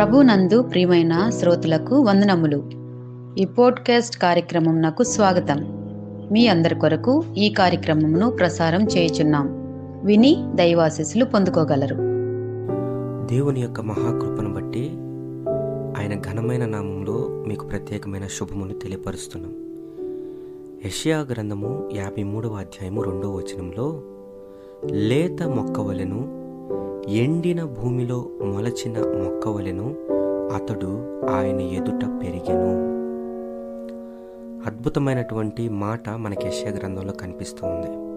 ప్రభునందు ప్రియమైన శ్రోతలకు వందనములు. ఈ పోడ్కాస్ట్ కార్యక్రమం నాకు స్వాగతం. మీ అందరి కొరకు ఈ కార్యక్రమమును ప్రసారం చేయుచున్నాం. విని దైవాశీస్సులు పొందుకోగలరు. దేవుని యొక్క మహాకృపను బట్టి ఆయన ఘనమైన నామంలో మీకు ప్రత్యేకమైన శుభమును తెలియపరుస్తున్నాం. యష్యా గ్రంథము యాభై మూడవ అధ్యాయము రెండవ వచనంలో లేత మొక్కవలెను ఎండిన భూమిలో మొలచిన మొక్కవలెను అతడు ఆయన ఎదుట పెరిగెను. అద్భుతమైనటువంటి మాట మనకి యెషయా గ్రంథంలో కనిపిస్తూ ఉంది.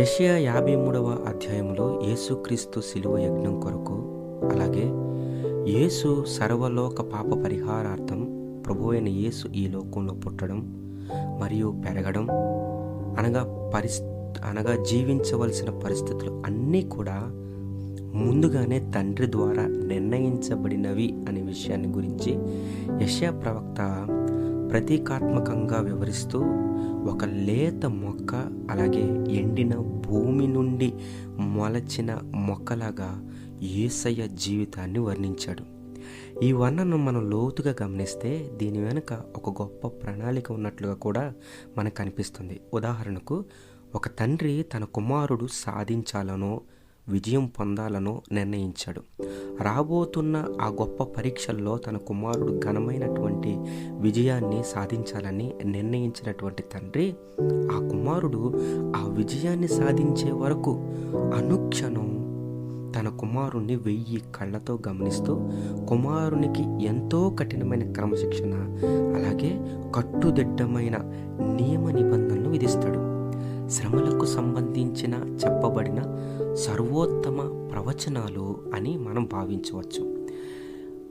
యెషయా యాభై మూడవ అధ్యాయంలో యేసుక్రీస్తు శిలువ యజ్ఞం కొరకు అలాగే యేసు సర్వలోక పాప పరిహారార్థం ప్రభు అయిన యేసు ఈ లోకంలో పుట్టడం మరియు పెరగడం అనగా పరిస్ అనగా జీవించవలసిన పరిస్థితులు అన్నీ కూడా ముందుగానే తండ్రి ద్వారా నిర్ణయించబడినవి అనే విషయాన్ని గురించి యశా ప్రవక్త ప్రతీకాత్మకంగా వివరిస్తూ ఒక లేత మొక్క అలాగే ఎండిన భూమి నుండి మొలచిన మొక్కలాగా ఏసయ్య జీవితాన్ని వర్ణించాడు. ఈ వర్ణను మనం లోతుగా గమనిస్తే దీని వెనుక ఒక గొప్ప ప్రణాళిక ఉన్నట్లుగా కూడా మనకు కనిపిస్తుంది ఉదాహరణకు ఒక తండ్రి తన కుమారుడు సాధించాలనో విజయం పొందాలనో నిర్ణయించాడు. రాబోతున్న ఆ గొప్ప పరీక్షల్లో తన కుమారుడు ఘనమైనటువంటి విజయాన్ని సాధించాలని నిర్ణయించినటువంటి తండ్రి ఆ కుమారుడు ఆ విజయాన్ని సాధించే వరకు అనుక్షణం తన కుమారుణ్ణి వెయ్యి కళ్ళతో గమనిస్తూ కుమారునికి ఎంతో కఠినమైన క్రమశిక్షణ అలాగే కట్టుదిట్టమైన నియమ నిబంధనలు విధిస్తాడు. శ్రమలకు సంబంధించిన సర్వోత్తమ ప్రవచనాలు అని మనం భావించవచ్చు.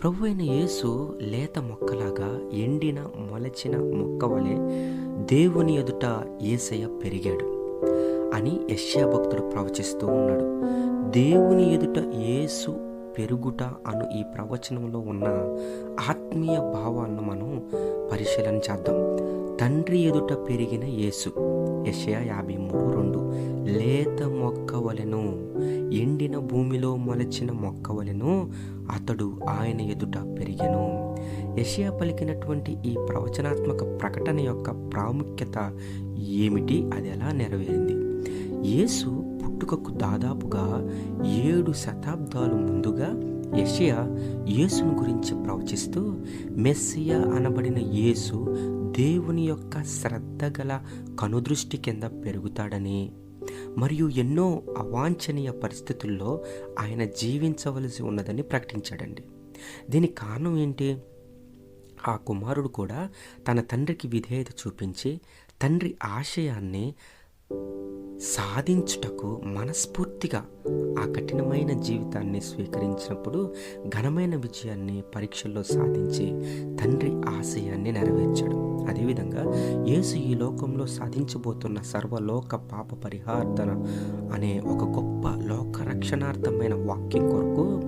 ప్రభు అయిన యేసు లేత మొక్కలాగా ఎండిన మొలచిన మొక్క వలె దేవుని ఎదుట ఏసయ్య పెరిగాడు అని యశ్యా భక్తుడు ప్రవచిస్తూ ఉన్నాడు. దేవుని ఎదుట యేసు పెరుగుట అను ఈ ప్రవచనంలో ఉన్న ఆత్మీయ భావాలను మనం పరిశీలన చేద్దాం. తండ్రి ఎదుట పెరిగిన యేసు యషయా యాభై మూడు లేత మొక్క వలెను ఎండిన భూమిలో మొలచిన మొక్క వలెను అతడు ఆయన ఎదుట పెరిగెను. యషియా పలికినటువంటి ఈ ప్రవచనాత్మక ప్రకటన యొక్క ప్రాముఖ్యత ఏమిటి? అది ఎలా నెరవేరింది? యేసు పుట్టుకకు దాదాపుగా ఏడు శతాబ్దాలు ముందుగా యషియా యేసును గురించి ప్రవచిస్తూ మెస్సియా అనబడిన యేసు దేవుని యొక్క శ్రద్ధ గల కనుదృష్టి కింద పెరుగుతాడని మరియు ఎన్నో అవాంఛనీయ పరిస్థితుల్లో ఆయన జీవించవలసి ఉన్నదని ప్రకటించాడండి. దీనికి కారణం ఏంటి? ఆ కుమారుడు కూడా తన తండ్రికి విధేయత చూపించి తండ్రి ఆశయాన్ని సాధించుటకు మనస్ఫూర్తిగా ఆ కఠినమైన జీవితాన్ని స్వీకరించినప్పుడు ఘనమైన విజయాన్ని పరీక్షల్లో సాధించి తండ్రి ఆశయాన్ని నెరవేర్చాడు. అదేవిధంగా యేసు ఈ లోకంలో సాధించబోతున్న సర్వలోక పాప పరిహార్థన అనే ఒక గొప్ప లోక రక్షణార్థమైన వాక్యం కొరకు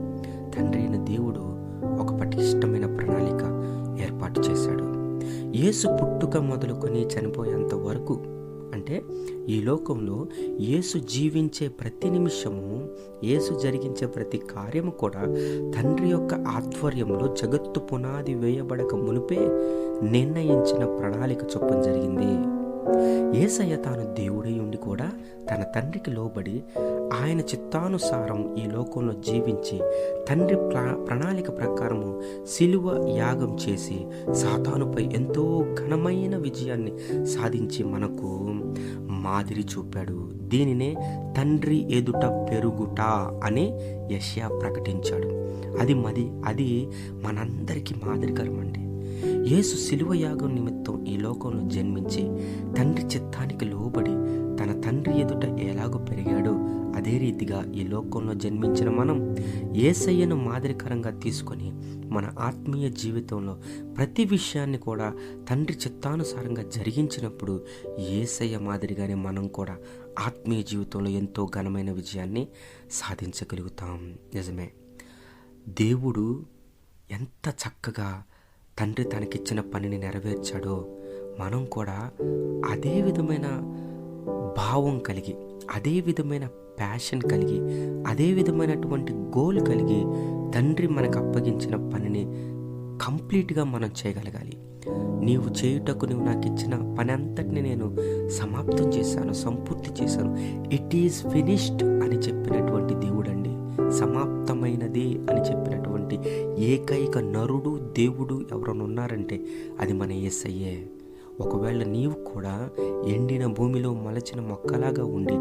తండ్రి అయిన దేవుడు ఒక పటిష్టమైన ప్రణాళిక ఏర్పాటు చేశాడు. యేసు పుట్టుక మొదలుకొని చనిపోయేంత వరకు అంటే ఈ లోకంలో యేసు జీవించే ప్రతి నిమిషము యేసు జరిగించే ప్రతి కార్యము కూడా తండ్రి యొక్క ఆధ్వర్యంలో జగత్తు పునాది వేయబడక మునిపే నిర్ణయించిన ప్రణాళిక చొప్పం జరిగింది. ఏసయ్య తాను దేవుడై ఉండి కూడా తన తండ్రికి లోబడి ఆయన చిత్తానుసారం ఈ లోకంలో జీవించి తండ్రి ప్రణాళిక ప్రకారము సిలువ యాగం చేసి సాతానుపై ఎంతో ఘనమైన విజయాన్ని సాధించి మనకు మాదిరి చూపాడు. దీనినే తండ్రి ఎదుట పెరుగుట అని యష్యా ప్రకటించాడు. అది మది అది మనందరికీ మాదిరికరం అండి యేసు శిలువ యాగం నిమిత్తం ఈ లోకంలో జన్మించి తండ్రి చిత్తానికి లోబడి తన తండ్రి ఎదుట ఎలాగో పెరిగాడో అదే రీతిగా ఈ లోకంలో జన్మించిన మనం ఏసయ్యను మాదిరికరంగా తీసుకొని మన ఆత్మీయ జీవితంలో ప్రతి విషయాన్ని కూడా తండ్రి చిత్తానుసారంగా జరిగించినప్పుడు ఏసయ్య మాదిరిగానే మనం కూడా ఆత్మీయ జీవితంలో ఎంతో ఘనమైన విజయాన్ని సాధించగలుగుతాం. నిజమే. దేవుడు ఎంత చక్కగా తండ్రి తనకిచ్చిన పనిని నెరవేర్చాడో మనం కూడా అదే విధమైన భావం కలిగి అదే విధమైన ప్యాషన్ కలిగి అదే విధమైనటువంటి గోల్ కలిగి తండ్రి మనకు అప్పగించిన పనిని కంప్లీట్గా మనం చేయగలగాలి. నీవు చేయుటకు నువ్వు నాకు ఇచ్చిన పని అంతటిని నేను సమాప్తం చేశాను సంపూర్తి చేశాను. ఇట్ ఈస్ ఫినిష్డ్ అని చెప్పినటువంటి దేవుడండి. సమాప్తమైనది అని చెప్పినటువంటి ఏకైక నరుడు దేవుడు ఎవరైనా ఉన్నారంటే అది మన ఎస్ఐయే ఒకవేళ నీవు కూడా ఎండిన భూమిలో మలచిన మొక్కలాగా ఉండి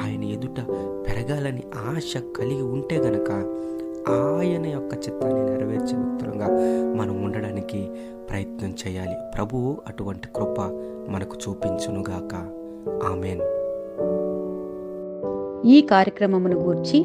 ఆయన ఎదుట పెరగాలని ఆశ కలిగి ఉంటే గనక ఆయన యొక్క చిత్తాన్ని నెరవేర్చే వ్యక్తులుగా మనం ఉండడానికి ప్రయత్నం చేయాలి. ప్రభువు అటువంటి కృప మనకు చూపించునుగాక. ఆమెన్. ఈ కార్యక్రమమును గూర్చి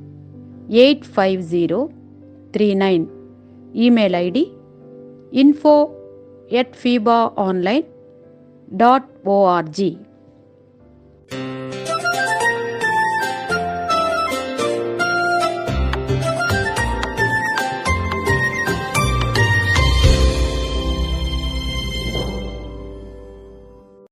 eight five zero three nine. Email ID info at Feeba online dot O R G